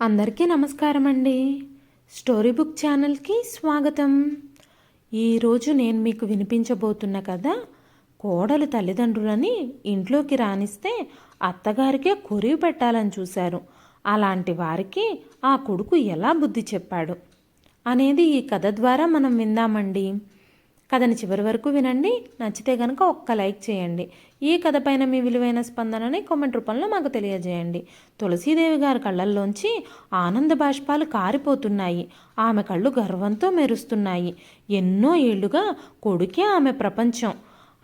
అందరికీ నమస్కారం అండి స్టోరీ బుక్ ఛానల్కి స్వాగతం. ఈరోజు నేను మీకు వినిపించబోతున్న కథ కోడలు తల్లిదండ్రులని ఇంట్లోకి రానిస్తే అత్తగారికే కొరివి పెట్టాలని చూశారు. అలాంటి వారికి ఆ కొడుకు ఎలా బుద్ధి చెప్పాడు అనేది ఈ కథ ద్వారా మనం విందామండి. కథని చివరి వరకు వినండి. నచ్చితే కనుక ఒక్క లైక్ చేయండి. ఈ కథ పైన మీ విలువైన స్పందనని కామెంట్ రూపంలో మాకు తెలియజేయండి. తులసీదేవి గారి కళ్ళల్లోంచి ఆనంద బాష్పాలు కారిపోతున్నాయి. ఆమె కళ్ళు గర్వంతో మెరుస్తున్నాయి. ఎన్నో ఏళ్ళుగా కొడుకే ఆమె ప్రపంచం.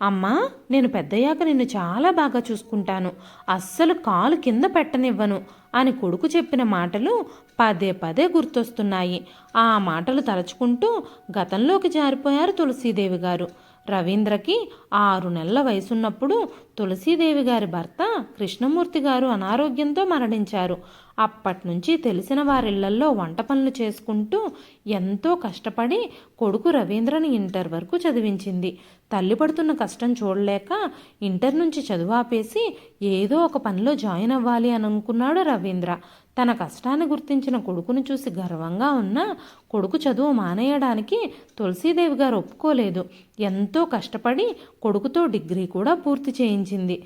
అమ్మా నేను పెద్దయ్యాక నిన్ను చాలా బాగా చూసుకుంటాను. అస్సలు కాలు కింద పెట్టనివ్వను అని కొడుకు చెప్పిన మాటలు పదే పదే గుర్తొస్తున్నాయి. ఆ మాటలు తలుచుకుంటూ గతంలోకి జారిపోయారు తులసీదేవి గారు. రవీంద్రకి ఆరు నెలల వయసున్నప్పుడు తులసీదేవి గారి భర్త కృష్ణమూర్తి గారు అనారోగ్యంతో మరణించారు. అప్పటినుంచి తెలిసిన వారిళ్ళల్లో వంట పనులు చేసుకుంటూ ఎంతో కష్టపడి కొడుకు రవీంద్రని ఇంటర్ వరకు చదివించింది. తల్లి పడుతున్న కష్టం చూడలేక ఇంటర్ నుంచి చదువు ఆపేసి ఏదో ఒక పనిలో జాయిన్ అవ్వాలి అని అనుకున్నాడు రవీంద్ర. తన కష్టాన్ని గుర్తించిన కొడుకును చూసి గర్వంగా ఉన్న కొడుకు చదువు మానేయడానికి తులసీదేవి గారు ఒప్పుకోలేదు. ఎంతో కష్టపడి కొడుకుతో డిగ్రీ కూడా పూర్తి చేయించింది.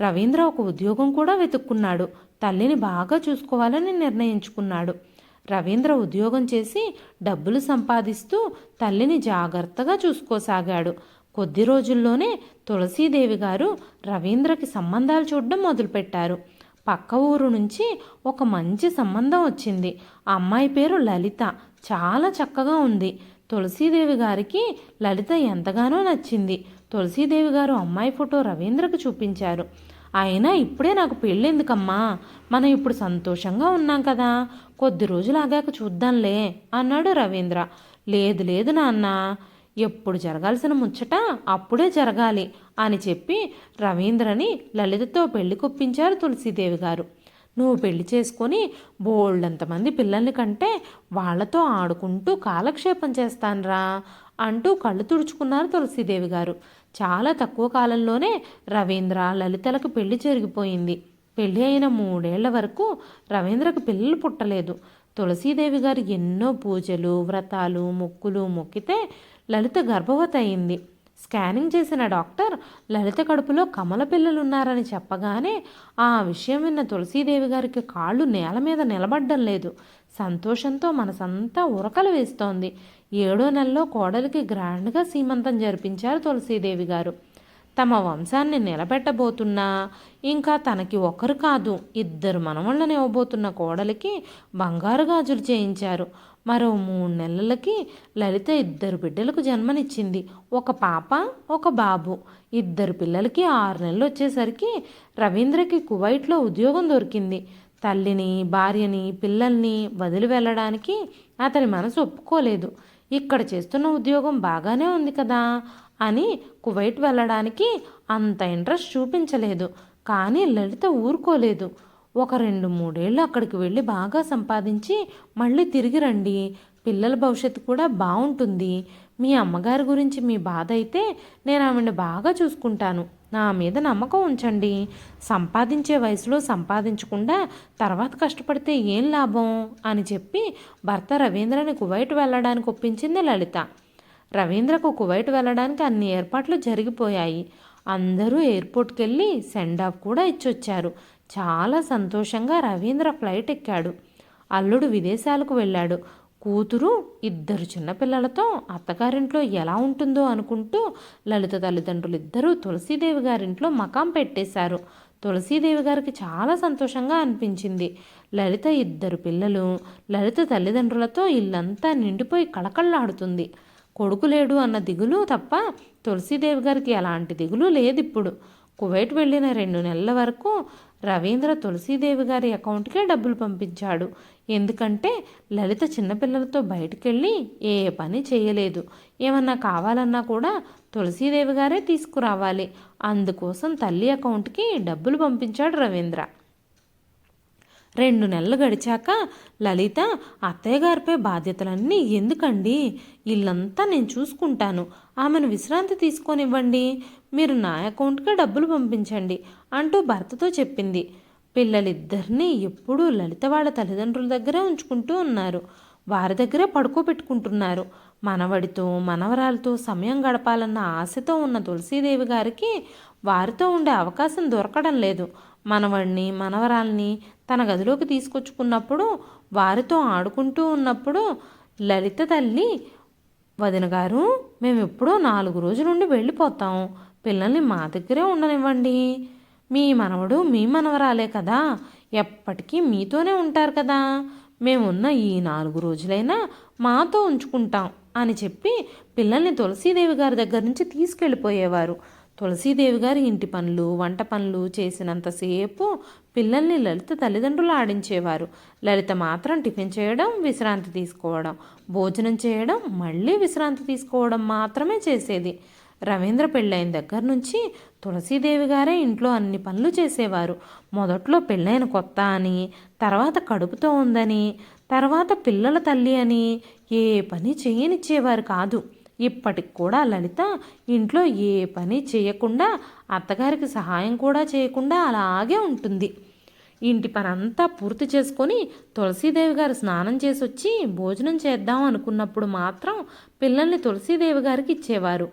రవీంద్ర ఒక ఉద్యోగం కూడా వెతుక్కున్నాడు. తల్లిని బాగా చూసుకోవాలని నిర్ణయించుకున్నాడు. రవీంద్ర ఉద్యోగం చేసి డబ్బులు సంపాదిస్తూ తల్లిని జాగ్రత్తగా చూసుకోసాగాడు. కొద్ది రోజుల్లోనే తులసీదేవి గారు రవీంద్రకి సంబంధాలు చూడడం మొదలుపెట్టారు. పక్క ఊరు నుంచి ఒక మంచి సంబంధం వచ్చింది. ఆ అమ్మాయి పేరు లలిత. చాలా చక్కగా ఉంది. తులసీదేవి గారికి లలిత ఎంతగానో నచ్చింది. తులసీదేవి గారు అమ్మాయి ఫోటో రవీంద్రకు చూపించారు. అయినా ఇప్పుడే నాకు పెళ్ళెందుకమ్మా? మనం ఇప్పుడు సంతోషంగా ఉన్నాం కదా. కొద్ది రోజులు ఆగాక చూద్దాంలే అన్నాడు రవీంద్ర. లేదు లేదు నాన్న. ఎప్పుడు జరగాల్సిన ముచ్చట అప్పుడే జరగాలి అని చెప్పి రవీంద్రని లలితతో పెళ్ళి కొప్పించారు తులసీదేవి గారు. నువ్వు పెళ్ళి చేసుకొని బోల్డంతమంది పిల్లల్ని కంటే వాళ్ళతో ఆడుకుంటూ కాలక్షేపం చేస్తానరా అంటూ కళ్ళు తుడుచుకున్నారు తులసీదేవి గారు. చాలా తక్కువ కాలంలోనే రవీంద్ర లలితలకు పెళ్ళి జరిగిపోయింది. పెళ్ళి అయిన మూడేళ్ళ వరకు రవీంద్రకు పిల్లలు పుట్టలేదు. తులసీదేవి గారు ఎన్నో పూజలు వ్రతాలు మొక్కులు మొక్కితే లలిత గర్భవతి అయింది. స్కానింగ్ చేసిన డాక్టర్ లలిత కడుపులో కమల పిల్లలున్నారని చెప్పగానే ఆ విషయం విన్న తులసీదేవి గారికి కాళ్ళు నేల మీద నిలబడ్డం లేదు. సంతోషంతో మనసంతా ఉరకలు వేస్తోంది. ఏడో నెలలో కోడలికి గ్రాండ్గా సీమంతం జరిపించారు తులసీదేవి గారు. తమ వంశాన్ని నిలబెట్టబోతున్నా ఇంకా తనకి ఒకరు కాదు ఇద్దరు మనవళ్ళని ఇవ్వబోతున్న కోడలికి బంగారు గాజులు చేయించారు. మరో మూడు నెలలకి లలిత ఇద్దరు బిడ్డలకు జన్మనిచ్చింది. ఒక పాప ఒక బాబు. ఇద్దరు పిల్లలకి ఆరు నెలలు వచ్చేసరికి రవీంద్రకి కువైట్లో ఉద్యోగం దొరికింది. తల్లిని భార్యని పిల్లల్ని వదిలి వెళ్ళడానికి అతని మనసు ఒప్పుకోలేదు. ఇక్కడ చేస్తున్న ఉద్యోగం బాగానే ఉంది కదా అని కువైట్ వెళ్ళడానికి అంత ఇంట్రెస్ట్ చూపించలేదు. కానీ లలిత ఊరుకోలేదు. ఒక రెండు మూడేళ్ళు అక్కడికి వెళ్ళి బాగా సంపాదించి మళ్ళీ తిరిగి రండి. పిల్లల భవిష్యత్తు కూడా బాగుంటుంది. మీ అమ్మగారి గురించి మీ బాధ అయితే నేను ఆమెను బాగా చూసుకుంటాను. నా మీద నమ్మకం ఉంచండి. సంపాదించే వయసులో సంపాదించకుండా తర్వాత కష్టపడితే ఏం లాభం? అని చెప్పి భర్త రవీంద్రని కువైట్ వెళ్ళడానికి ఒప్పించింది లలిత. రవీంద్రకు కువైట్ వెళ్ళడానికి అన్ని ఏర్పాట్లు జరిగిపోయాయి. అందరూ ఎయిర్పోర్ట్కి వెళ్ళి సెండ్ ఆఫ్ కూడా ఇచ్చొచ్చారు. చాలా సంతోషంగా రవీంద్ర ఫ్లైట్ ఎక్కాడు. అల్లుడు విదేశాలకు వెళ్ళాడు. కూతురు ఇద్దరు చిన్నపిల్లలతో అత్తగారింట్లో ఎలా ఉంటుందో అనుకుంటూ లలిత తల్లిదండ్రులు ఇద్దరూ తులసీదేవి గారింట్లో మకాం పెట్టేశారు. తులసీదేవి గారికి చాలా సంతోషంగా అనిపించింది. లలిత ఇద్దరు పిల్లలు లలిత తల్లిదండ్రులతో ఇల్లంతా నిండిపోయి కళకళలాడుతుంది. కొడుకు లేడు అన్న దిగులు తప్ప తులసీదేవి గారికి ఎలాంటి దిగులు లేదు ఇప్పుడు కువైట్ వెళ్ళిన రెండు నెలల వరకు రవీంద్ర తులసీదేవి గారి అకౌంట్కే డబ్బులు పంపించాడు. ఎందుకంటే లలిత చిన్నపిల్లలతో బయటకెళ్ళి ఏ పని చేయలేదు. ఏమన్నా కావాలన్నా కూడా తులసీదేవి గారే తీసుకురావాలి. అందుకోసం తల్లి అకౌంట్కి డబ్బులు పంపించాడు రవీంద్ర. రెండు నెలలు గడిచాక లలిత అత్తయ్య గారిపై బాధ్యతలన్నీ ఎందుకండి? ఇల్లంతా నేను చూసుకుంటాను. ఆమెను విశ్రాంతి తీసుకొనివ్వండి. మీరు నా అకౌంట్కే డబ్బులు పంపించండి అంటూ భర్తతో చెప్పింది. పిల్లలిద్దరినీ ఎప్పుడూ లలిత వాళ్ళ తల్లిదండ్రుల దగ్గరే ఉంచుకుంటూ ఉన్నారు. వారి దగ్గరే పడుకోబెట్టుకుంటున్నారు. మనవడితో మనవరాలతో సమయం గడపాలన్న ఆశతో ఉన్న తులసీదేవి గారికి వారితో ఉండే అవకాశం దొరకడం లేదు. మనవడిని మనవరాల్ని తన గదిలోకి తీసుకొచ్చుకున్నప్పుడు వారితో ఆడుకుంటూ ఉన్నప్పుడు లలిత తల్లి వదిన గారు మేము ఎప్పుడో నాలుగు రోజుల నుండి వెళ్ళిపోతాం. పిల్లల్ని మా దగ్గరే ఉండనివ్వండి. మీ మనవడు మీ మనవరాలే కదా. ఎప్పటికీ మీతోనే ఉంటారు కదా. మేమున్న ఈ నాలుగు రోజులైనా మాతో ఉంచుకుంటాం అని చెప్పి పిల్లల్ని తులసీదేవి గారి దగ్గర నుంచి తీసుకెళ్ళిపోయేవారు. తులసీదేవి గారి ఇంటి పనులు వంట పనులు చేసినంతసేపు పిల్లల్ని లలిత తల్లిదండ్రులు ఆడించేవారు. లలిత మాత్రం టిఫిన్ చేయడం విశ్రాంతి తీసుకోవడం భోజనం చేయడం మళ్ళీ విశ్రాంతి తీసుకోవడం మాత్రమే చేసేది. రవీంద్ర పెళ్ళైన దగ్గర నుంచి తులసీదేవి గారే ఇంట్లో అన్ని పనులు చేసేవారు. మొదట్లో పెళ్ళైన కొత్త అని తర్వాత కడుపుతో ఉందని తర్వాత పిల్లల తల్లి అని ఏ పని చేయనిచ్చేవారు కాదు. ఇప్పటికి కూడా లలిత ఇంట్లో ఏ పని చేయకుండా అత్తగారికి సహాయం కూడా చేయకుండా అలాగే ఉంటుంది. ఇంటి పనంతా పూర్తి చేసుకొని తులసీదేవి గారు స్నానం చేసి వచ్చి భోజనం చేద్దాం అనుకున్నప్పుడు మాత్రం పిల్లల్ని తులసీదేవి గారికి ఇచ్చేవారు.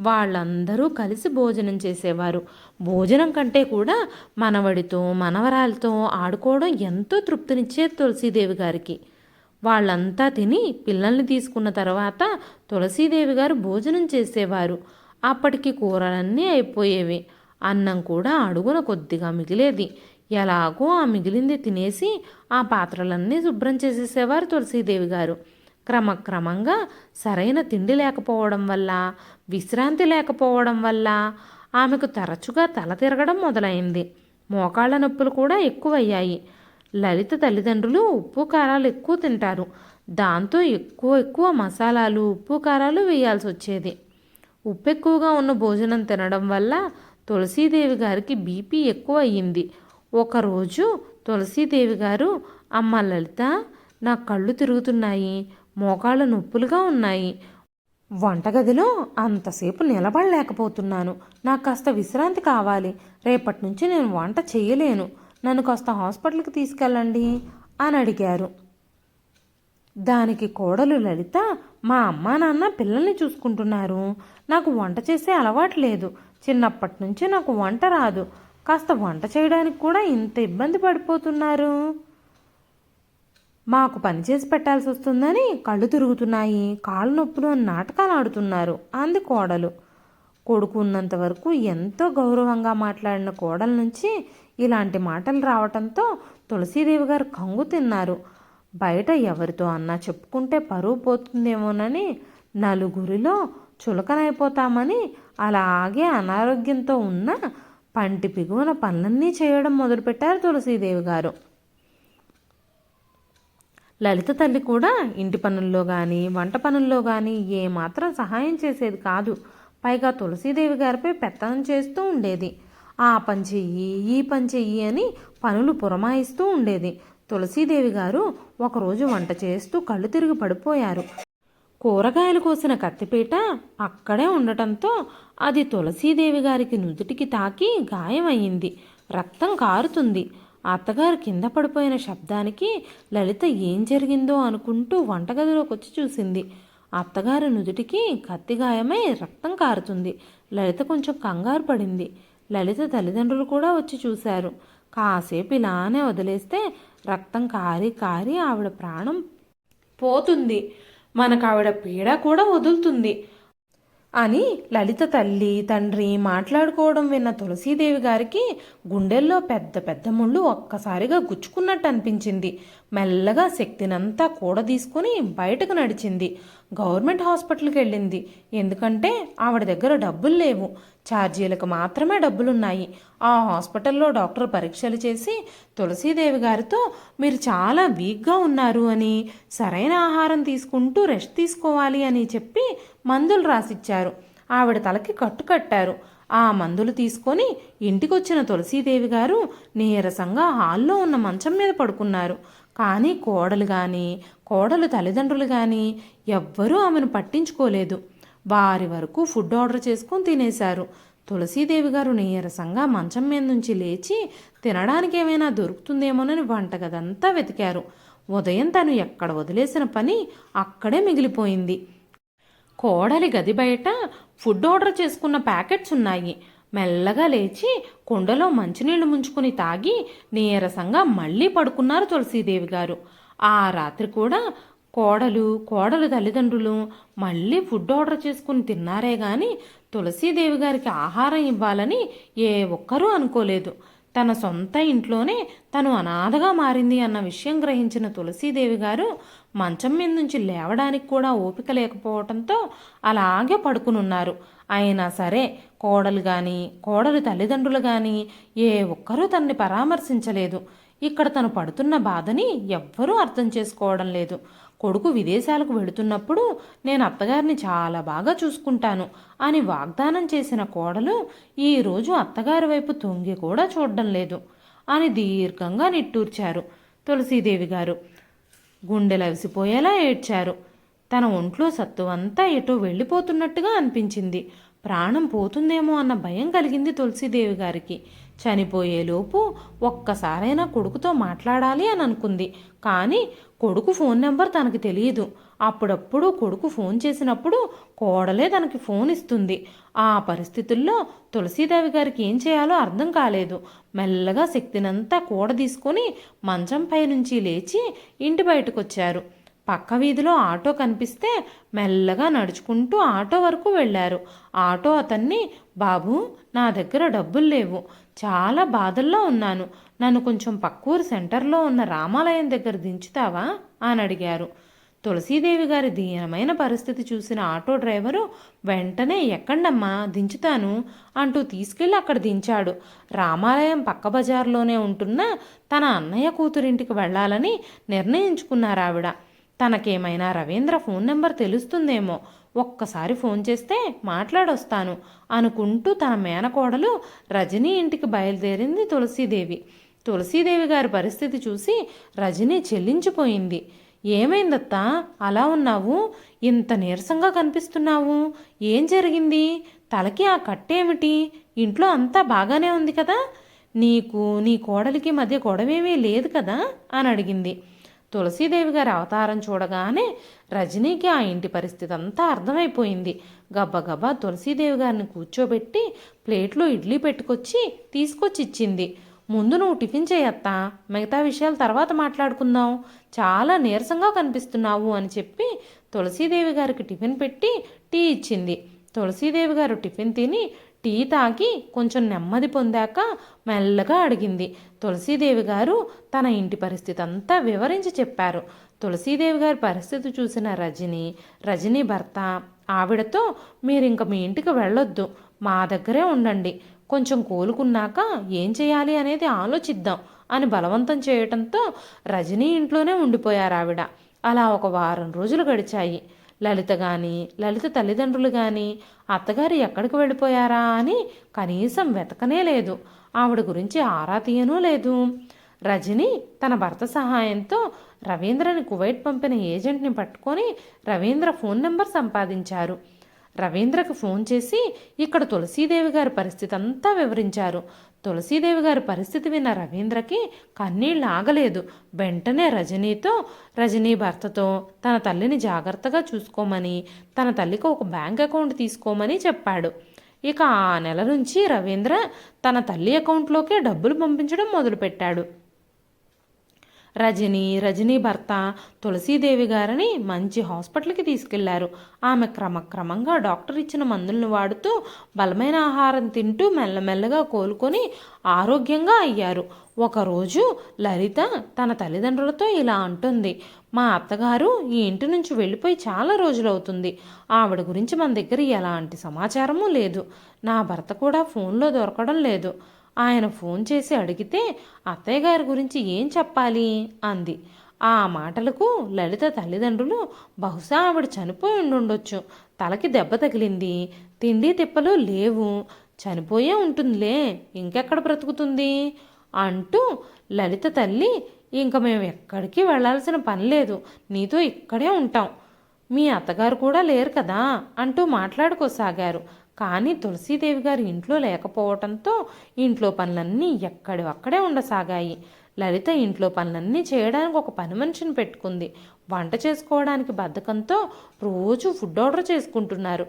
వాళ్ళందరూ కలిసి భోజనం చేసేవారు. భోజనం కంటే కూడా మనవడితో మనవరాలతో ఆడుకోవడం ఎంతో తృప్తినిచ్చేది తులసీదేవి గారికి. వాళ్ళంతా తిని పిల్లల్ని తీసుకున్న తర్వాత తులసీదేవి గారు భోజనం చేసేవారు. అప్పటికి కూరలన్నీ అయిపోయేవి. అన్నం కూడా అడుగున కొద్దిగా మిగిలేది. ఎలాగో ఆ మిగిలింది తినేసి ఆ పాత్రలన్నీ శుభ్రం చేసేసేవారు తులసీదేవి గారు. క్రమక్రమంగా సరైన తిండి లేకపోవడం వల్ల విశ్రాంతి లేకపోవడం వల్ల ఆమెకు తరచుగా తల తిరగడం మొదలైంది. మోకాళ్ళ నొప్పులు కూడా ఎక్కువయ్యాయి. లలిత తల్లిదండ్రులు ఉప్పు కారాలు ఎక్కువ తింటారు. దాంతో ఎక్కువ ఎక్కువ మసాలాలు ఉప్పు కారాలు వేయాల్సి వచ్చేది. ఉప్పు ఎక్కువగా ఉన్న భోజనం తినడం వల్ల తులసీదేవి గారికి బీపీ ఎక్కువ అయ్యింది. ఒకరోజు తులసీదేవి గారు అమ్మ లలిత నా కళ్ళు తిరుగుతున్నాయి మోకాళ్ళ నొప్పులుగా ఉన్నాయి. వంటగదిలో అంతసేపు నిలబడలేకపోతున్నాను. నాకు కాస్త విశ్రాంతి కావాలి. రేపటి నుంచి నేను వంట చేయలేను. నన్ను కాస్త హాస్పిటల్కి తీసుకెళ్ళండి అని అడిగారు. దానికి కోడలు లలిత మా అమ్మా నాన్న పిల్లల్ని చూసుకుంటున్నారు. నాకు వంట చేసే అలవాటు లేదు. చిన్నప్పటి నుంచి నాకు వంట రాదు. కాస్త వంట చేయడానికి కూడా ఇంత ఇబ్బంది పడిపోతున్నారు. మాకు పని చేసి పెట్టాల్సి వస్తుందని కళ్ళు తిరుగుతున్నాయి. కాళ్ళు నొప్పులు అని నాటకాలు ఆడుతున్నారు. అంది కోడలు. కొడుకు ఉన్నంత వరకు ఎంతో గౌరవంగా మాట్లాడిన కోడల నుంచి ఇలాంటి మాటలు రావటంతో తులసీదేవి గారు కంగు తిన్నారు. బయట ఎవరితో అన్నా చెప్పుకుంటే పరువు పోతుందేమోనని నలుగురిలో చులకనైపోతామని అలాగే అనారోగ్యంతో ఉన్న పంటి పిగువన పనులన్నీ చేయడం మొదలుపెట్టారు తులసీదేవి గారు. లలిత తల్లి కూడా ఇంటి పనుల్లో కానీ వంట పనుల్లో కానీ ఏమాత్రం సహాయం చేసేది కాదు. పైగా తులసీదేవి గారిపై పెత్తనం చేస్తూ ఉండేది. ఆ పని చెయ్యి ఈ పని చెయ్యి అని పనులు పురమాయిస్తూ ఉండేది. తులసీదేవి గారు ఒకరోజు వంట చేస్తూ కళ్ళు తిరిగి పడిపోయారు. కూరగాయలు కోసిన కత్తిపీట అక్కడే ఉండటంతో అది తులసీదేవి గారికి నుదుటికి తాకి గాయమయ్యింది. రక్తం కారుతుంది. అత్తగారు కింద పడిపోయిన శబ్దానికి లలిత ఏం జరిగిందో అనుకుంటూ వంటగదిలోకి వచ్చి చూసింది. అత్తగారి నుదుటికి కత్తి గాయమై రక్తం కారుతుంది. లలిత కొంచెం కంగారు పడింది. లలిత తల్లిదండ్రులు కూడా వచ్చి చూశారు. కాసేపు ఇలానే వదిలేస్తే రక్తం కారి కారి ఆవిడ ప్రాణం పోతుంది. మనకు ఆవిడ పీడ కూడా వదులుతుంది అని లలిత తల్లి తండ్రి మాట్లాడుకోవడం విన్న తులసీదేవి గారికి గుండెల్లో పెద్ద పెద్ద ముళ్ళు ఒక్కసారిగా గుచ్చుకున్నట్టు అనిపించింది. మెల్లగా శక్తినంతా కూడా తీసుకుని బయటకు నడిచింది. గవర్నమెంట్ హాస్పిటల్కి వెళ్ళింది. ఎందుకంటే ఆవిడ దగ్గర డబ్బులు లేవు. ఛార్జీలకు మాత్రమే డబ్బులున్నాయి. ఆ హాస్పిటల్లో డాక్టర్ పరీక్షలు చేసి తులసీదేవి గారితో మీరు చాలా వీక్గా ఉన్నారు అని సరైన ఆహారం తీసుకుంటూ రెస్ట్ తీసుకోవాలి అని చెప్పి మందులు రాసిచ్చారు. ఆవిడ తలకి కట్టు కట్టారు. ఆ మందులు తీసుకొని ఇంటికొచ్చిన తులసీదేవి గారు నీరసంగా హాల్లో ఉన్న మంచం మీద పడుకున్నారు. కానీ కోడలు కానీ కోడలు తల్లిదండ్రులు కానీ ఎవ్వరూ ఆమెను పట్టించుకోలేదు. వారి వరకు ఫుడ్ ఆర్డర్ చేసుకొని తినేశారు. తులసీదేవి గారు నీరసంగా మంచం మీద నుంచి లేచి తినడానికి ఏమైనా దొరుకుతుందేమోనని వంటగదంతా వెతికారు. ఉదయం తను ఎక్కడ వదిలేసిన పని అక్కడే మిగిలిపోయింది. కోడలి గది బయట ఫుడ్ ఆర్డర్ చేసుకున్న ప్యాకెట్స్ ఉన్నాయి. మెల్లగా లేచి కుండలో మంచినీళ్ళు ముంచుకుని తాగి నీరసంగా మళ్ళీ పడుకున్నారు తులసీదేవి గారు. ఆ రాత్రి కూడా కోడలు కోడలు తల్లిదండ్రులు మళ్ళీ ఫుడ్ ఆర్డర్ చేసుకుని తిన్నారే గాని తులసీదేవి గారికి ఆహారం ఇవ్వాలని ఏ ఒక్కరూ అనుకోలేదు. తన సొంత ఇంట్లోనే తను అనాథగా మారింది అన్న విషయం గ్రహించిన తులసీదేవి గారు మంచం మీద నుంచి లేవడానికి కూడా ఓపిక లేకపోవడంతో అలాగే పడుకునున్నారు. అయినా సరే కోడలు కానీ కోడలు తల్లిదండ్రులు కానీ ఏ ఒక్కరూ తనని పరామర్శించలేదు. ఇక్కడ తను పడుతున్న బాధని ఎవ్వరూ అర్థం చేసుకోవడం లేదు. కొడుకు విదేశాలకు వెళుతున్నప్పుడు నేను అత్తగారిని చాలా బాగా చూసుకుంటాను అని వాగ్దానం చేసిన కోడలు ఈరోజు అత్తగారి వైపు తొంగి కూడా చూడడం లేదు అని దీర్ఘంగా నిట్టూర్చారు. తులసీదేవి గారు గుండెలవిసిపోయేలా ఏడ్చారు. తన ఒంట్లో సత్తువంతా ఎటో వెళ్ళిపోతున్నట్టుగా అనిపించింది. ప్రాణం పోతుందేమో అన్న భయం కలిగింది తులసీదేవి గారికి. చనిపోయేలోపు ఒక్కసారైనా కొడుకుతో మాట్లాడాలి అని అనుకుంది. కానీ కొడుకు ఫోన్ నెంబర్ తనకు తెలియదు. అప్పుడప్పుడు కొడుకు ఫోన్ చేసినప్పుడు కోడలే తనకి ఫోన్ ఇస్తుంది. ఆ పరిస్థితుల్లో తులసీదేవి గారికి ఏం చేయాలో అర్థం కాలేదు. మెల్లగా శక్తినంతా కూడ తీసుకొని మంచం నుంచి లేచి ఇంటి బయటకొచ్చారు. పక్క వీధిలో ఆటో కనిపిస్తే మెల్లగా నడుచుకుంటూ ఆటో వరకు వెళ్ళారు. ఆటో అతన్ని బాబు నా దగ్గర డబ్బులు లేవు. చాలా బాధల్లో ఉన్నాను. నన్ను కొంచెం పక్కూరు సెంటర్లో ఉన్న రామాలయం దగ్గర దించుతావా? అని అడిగారు. తులసీదేవి గారి దీనమైన పరిస్థితి చూసిన ఆటో డ్రైవరు వెంటనే ఎక్కండమ్మా దించుతాను అంటూ తీసుకెళ్ళి అక్కడ దించాడు. రామాలయం పక్క బజార్లోనే ఉంటున్న తన అన్నయ్య కూతురింటికి వెళ్ళాలని నిర్ణయించుకున్నారు ఆవిడ తనకేమైనా రవీంద్ర ఫోన్ నెంబర్ తెలుస్తుందేమో ఒక్కసారి ఫోన్ చేస్తే మాట్లాడొస్తాను అనుకుంటూ తన మేనకోడలు రజనీ ఇంటికి బయలుదేరింది తులసీదేవి. తులసీదేవి గారి పరిస్థితి చూసి రజనీ చెల్లించిపోయింది. ఏమైందత్తా? అలా ఉన్నావు? ఇంత నీరసంగా కనిపిస్తున్నావు? ఏం జరిగింది? తలకి ఆ కట్టేమిటి? ఇంట్లో అంతా బాగానే ఉంది కదా? నీకు నీ కోడలికి మధ్య గొడవేమీ లేదు కదా? అని అడిగింది. తులసీదేవి గారి అవతారం చూడగానే రజనీకి ఆ ఇంటి పరిస్థితి అంతా అర్థమైపోయింది. గబ్బగబ్బా తులసీదేవి గారిని కూర్చోబెట్టి ప్లేట్లో ఇడ్లీ పెట్టుకొచ్చి తీసుకొచ్చి ఇచ్చింది ముందు నువ్వు టిఫిన్ చేయత్తా మిగతా విషయాలు తర్వాత మాట్లాడుకుందాం. చాలా నీరసంగా కనిపిస్తున్నావు అని చెప్పి తులసీదేవి గారికి టిఫిన్ పెట్టి టీ ఇచ్చింది. తులసీదేవి గారు టిఫిన్ తిని టీ తాగి కొంచెం నెమ్మది పొందాక మెల్లగా అడిగింది. తులసీదేవి గారు తన ఇంటి పరిస్థితి అంతా వివరించి చెప్పారు. తులసీదేవి గారి పరిస్థితి చూసిన రజని రజనీ భర్త ఆవిడతో మీరు ఇంక మీ ఇంటికి వెళ్ళొద్దు మా దగ్గరే ఉండండి కొంచెం కోలుకున్నాక ఏం చేయాలి అనేది ఆలోచిద్దాం అని బలవంతం చేయటంతో రజనీ ఇంట్లోనే ఉండిపోయారు ఆవిడ అలా ఒక వారం రోజులు గడిచాయి. లలిత కానీ లలిత తల్లిదండ్రులు కానీ అత్తగారు ఎక్కడికి వెళ్ళిపోయారా అని కనీసం వెతకనే లేదు. ఆవిడ గురించి ఆరా తీయనూ లేదు. రజని తన భర్త సహాయంతో రవీంద్రని కువైట్ పంపిన ఏజెంట్ని పట్టుకొని రవీంద్ర ఫోన్ నెంబర్ సంపాదించారు. రవీంద్రకు ఫోన్ చేసి ఇక్కడ తులసీదేవి గారి పరిస్థితి అంతా వివరించారు. తులసీదేవి గారి పరిస్థితి విన్న రవీంద్రకి కన్నీళ్ళు ఆగలేదు. వెంటనే రజనీతో రజనీ భర్తతో తన తల్లిని జాగ్రత్తగా చూసుకోమని తన తల్లికి ఒక బ్యాంక్ అకౌంట్ తీసుకోమని చెప్పాడు. ఇక ఆ నెల నుంచి రవీంద్ర తన తల్లి అకౌంట్లోకే డబ్బులు పంపించడం మొదలుపెట్టాడు. రజని రజనీ భర్త తులసీదేవి గారిని మంచి హాస్పిటల్కి తీసుకెళ్ళారు. ఆమె క్రమక్రమంగా డాక్టర్ ఇచ్చిన మందులను వాడుతూ బలమైన ఆహారం తింటూ మెల్లమెల్లగా కోలుకొని ఆరోగ్యంగా అయ్యారు. ఒకరోజు లలిత తన తల్లిదండ్రులతో ఇలా అంటుంది మా అత్తగారు ఈ ఇంటి నుంచి వెళ్ళిపోయి చాలా రోజులవుతుంది. ఆవిడ గురించి మన దగ్గర ఎలాంటి సమాచారము లేదు. నా భర్త కూడా ఫోన్లో దొరకడం లేదు. ఆయన ఫోన్ చేసి అడిగితే అత్తయ్య గారి గురించి ఏం చెప్పాలి? అంది. ఆ మాటలకు లలిత తల్లిదండ్రులు బహుశా ఆవిడ చనిపోయి ఉండుండొచ్చు. తలకి దెబ్బ తగిలింది. తిండి తిప్పలు లేవు. చనిపోయే ఉంటుందిలే. ఇంకెక్కడ బ్రతుకుతుంది? అంటూ లలిత తల్లి ఇంక మేము ఎక్కడికి వెళ్ళాల్సిన పని లేదు. నీతో ఇక్కడే ఉంటాం. మీ అత్తగారు కూడా లేరు కదా అంటూ మాట్లాడుకోసాగారు. కానీ తులసీదేవి గారు ఇంట్లో లేకపోవటంతో ఇంట్లో పనులన్నీ ఎక్కడి అక్కడే ఉండసాగాయి. లలిత ఇంట్లో పనులన్నీ చేయడానికి ఒక పని మనిషిని పెట్టుకుంది. వంట చేసుకోవడానికి బద్ధకంతో రోజు ఫుడ్ ఆర్డర్ చేసుకుంటున్నారు.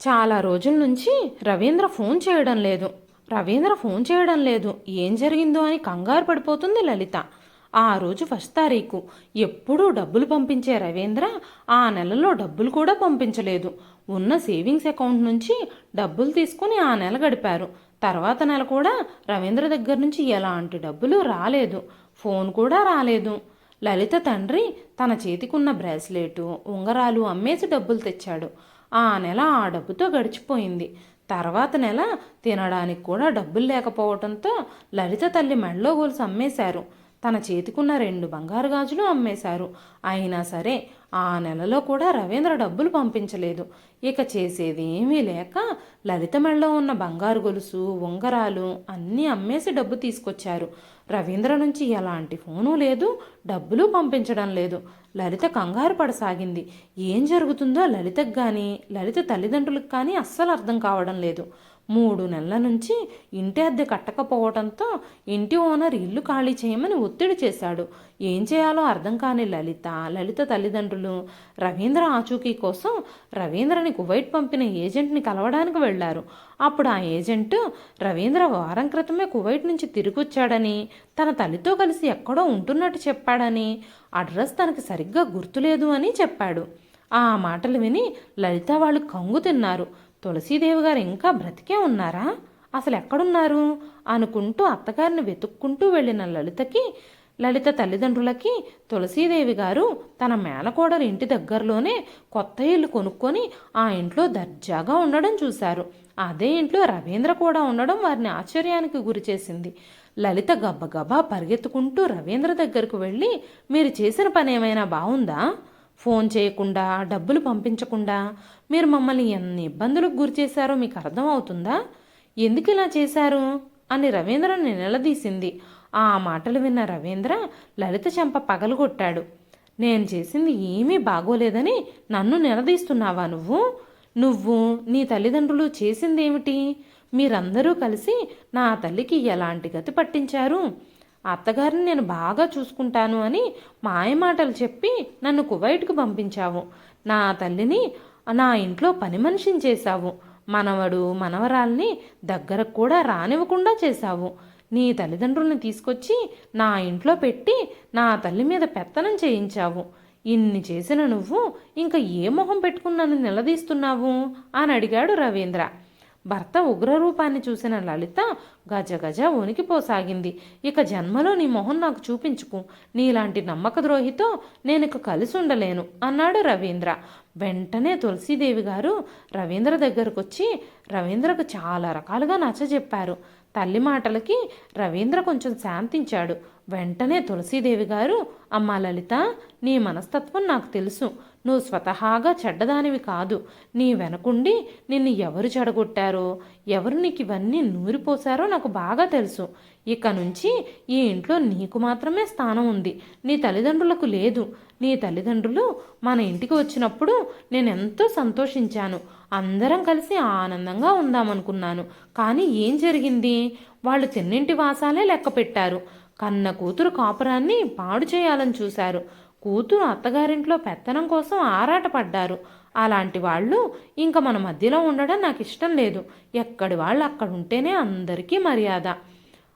చాలా రోజుల నుంచి రవీంద్ర ఫోన్ చేయడం లేదు. రవీంద్ర ఫోన్ చేయడం లేదు. ఏం జరిగిందో అని కంగారు పడిపోతుంది లలిత. ఆ రోజు ఫస్ట్ తారీఖు. ఎప్పుడూ డబ్బులు పంపించే రవీంద్ర ఆ నెలలో డబ్బులు కూడా పంపించలేదు. ఉన్న సేవింగ్స్ అకౌంట్ నుంచి డబ్బులు తీసుకుని ఆ నెల గడిపారు. తర్వాత నెల కూడా రవీంద్ర దగ్గర నుంచి ఎలాంటి డబ్బులు రాలేదు. ఫోన్ కూడా రాలేదు. లలిత తండ్రి తన చేతికున్న బ్రాస్లెటు ఉంగరాలు అమ్మేసి డబ్బులు తెచ్చాడు. ఆ నెల ఆ డబ్బుతో గడిచిపోయింది. తర్వాత నెల తినడానికి కూడా డబ్బులు లేకపోవడంతో లలిత తల్లి మెడలో గొలుసు అమ్మేశారు. తన చేతికున్న రెండు బంగారు గాజులు అమ్మేశారు. అయినా సరే ఆ నెలలో కూడా రవీంద్ర డబ్బులు పంపించలేదు. ఇక చేసేది ఏమీ లేక లలిత మెడలో ఉన్న బంగారు గొలుసు ఉంగరాలు అన్నీ అమ్మేసి డబ్బు తీసుకొచ్చారు. రవీంద్ర నుంచి ఎలాంటి ఫోను లేదు డబ్బులు పంపించడం లేదు. లలిత కంగారు పడసాగింది. ఏం జరుగుతుందో లలితకు కానీ లలిత తల్లిదండ్రులకు కానీ అస్సలు అర్థం కావడం లేదు. మూడు నెలల నుంచి ఇంటి అద్దె కట్టకపోవడంతో ఇంటి ఓనర్ ఇల్లు ఖాళీ చేయమని ఒత్తిడి చేశాడు. ఏం చేయాలో అర్థం కాని లలిత లలిత తల్లిదండ్రులు రవీంద్ర ఆచూకీ కోసం రవీంద్రని కువైట్ పంపిన ఏజెంట్ని కలవడానికి వెళ్ళారు. అప్పుడు ఆ ఏజెంట్ రవీంద్ర వారం క్రితమే కువైట్ నుంచి తిరిగొచ్చాడని తన తల్లితో కలిసి ఎక్కడో ఉంటున్నట్టు చెప్పాడని అడ్రస్ తనకి సరిగ్గా గుర్తులేదు అని చెప్పాడు. ఆ మాటలు విని లలిత వాళ్ళు కంగు తిన్నారు. తులసీదేవి గారు ఇంకా బ్రతికే ఉన్నారా? అసలు ఎక్కడున్నారు? అనుకుంటూ అత్తగారిని వెతుక్కుంటూ వెళ్ళిన లలితకి లలిత తల్లిదండ్రులకి తులసీదేవి గారు తన మేనకోడలు ఇంటి దగ్గరలోనే కొత్త ఇల్లు కొనుక్కొని ఆ ఇంట్లో దర్జాగా ఉండడం చూశారు. అదే ఇంట్లో రవీంద్ర కూడా ఉండడం వారిని ఆశ్చర్యానికి గురిచేసింది లలిత గబ్బగబా పరిగెత్తుకుంటూ రవీంద్ర దగ్గరకు వెళ్ళి మీరు చేసిన పని ఏమైనా బాగుందా? ఫోన్ చేయకుండా డబ్బులు పంపించకుండా మీరు మమ్మల్ని ఎన్ని ఇబ్బందులకు గురి చేశారో మీకు అర్థమవుతుందా ఎందుకు ఇలా చేశారు? అని రవీంద్రని నిలదీసింది. ఆ మాటలు విన్న రవీంద్ర లలిత చెంప పగలగొట్టాడు. నేను చేసింది ఏమీ బాగోలేదని నన్ను నిలదీస్తున్నావా నువ్వు? నువ్వు నీ తల్లిదండ్రులు చేసిందేమిటి? మీరందరూ కలిసి నా తల్లికి ఎలాంటి గతి పట్టించారు? అత్తగారిని నేను బాగా చూసుకుంటాను అని మాయమాటలు చెప్పి నన్ను కువైట్కు పంపించావు. నా తల్లిని నా ఇంట్లో పని మనిషిని చేశావు. మనవడు మనవరాల్ని దగ్గరకు కూడా రానివ్వకుండా చేశావు. నీ తల్లిదండ్రుల్ని తీసుకొచ్చి నా ఇంట్లో పెట్టి నా తల్లి మీద పెత్తనం చేయించావు. ఇన్ని చేసిన నువ్వు ఇంకా ఏ మొహం పెట్టుకుని నన్ను నిలదీస్తున్నావు? అని అడిగాడు రవీంద్ర. భర్త ఉగ్రరూపాన్ని చూసిన లలిత గజ గజ వణికిపోసాగింది. ఇక జన్మలో నీ మొహం నాకు చూపించుకు. నీలాంటి నమ్మక ద్రోహితో నేను ఇక కలిసి ఉండలేను అన్నాడు రవీంద్ర. వెంటనే తులసీదేవి గారు రవీంద్ర దగ్గరకు వచ్చి రవీంద్రకు చాలా రకాలుగా నచ్చజెప్పారు. తల్లి మాటలకి రవీంద్ర కొంచెం శాంతించాడు. వెంటనే తులసీదేవి గారు అమ్మా లలిత నీ మనస్తత్వం నాకు తెలుసు. నువ్వు స్వతహాగా చెడ్డదానివి కాదు. నీ వెనకుండి నిన్ను ఎవరు చెడగొట్టారో ఎవరు నీకు ఇవన్నీ నూరిపోసారో నాకు బాగా తెలుసు. ఇక నుంచి ఈ ఇంట్లో నీకు మాత్రమే స్థానం ఉంది. నీ తల్లిదండ్రులకు లేదు. నీ తల్లిదండ్రులు మన ఇంటికి వచ్చినప్పుడు నేను ఎంతో సంతోషించాను. అందరం కలిసి ఆనందంగా ఉందామనుకున్నాను. కానీ ఏం జరిగింది? వాళ్ళు తిన్నింటి వాసాలే లెక్క పెట్టారు కన్న కూతురు కాపురాన్ని పాడు చేయాలని చూశారు. కూతురు అత్తగారింట్లో పెత్తనం కోసం ఆరాటపడ్డారు. అలాంటి వాళ్ళు ఇంకా మన మధ్యలో ఉండడం నాకు ఇష్టం లేదు. ఎక్కడి వాళ్ళు అక్కడ ఉంటేనే అందరికీ మర్యాద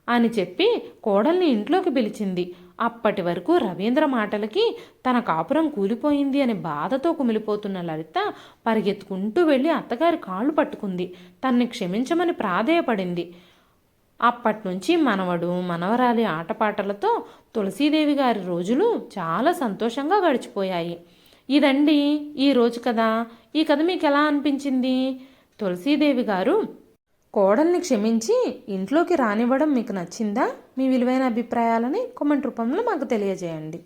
అని చెప్పి కోడల్ని ఇంట్లోకి పిలిచింది. అప్పటి వరకు రవీంద్ర మాటలకి తన కాపురం కూలిపోయింది అని బాధతో కుమిలిపోతున్న లలిత పరిగెత్తుకుంటూ వెళ్ళి అత్తగారి కాళ్ళు పట్టుకుంది. తన్ని క్షమించమని ప్రాధేయపడింది. అప్పటి నుంచి మనవడు మనవరాలి ఆటపాటలతో తులసీదేవి గారి రోజులు చాలా సంతోషంగా గడిచిపోయాయి. ఇదండి ఈ రోజు కదా? ఈ కథ మీకు ఎలా అనిపించింది? తులసీదేవి గారు కోడల్ని క్షమించి ఇంట్లోకి రానివ్వడం మీకు నచ్చిందా? మీ విలువైన అభిప్రాయాలని కామెంట్ రూపంలో మాకు తెలియజేయండి.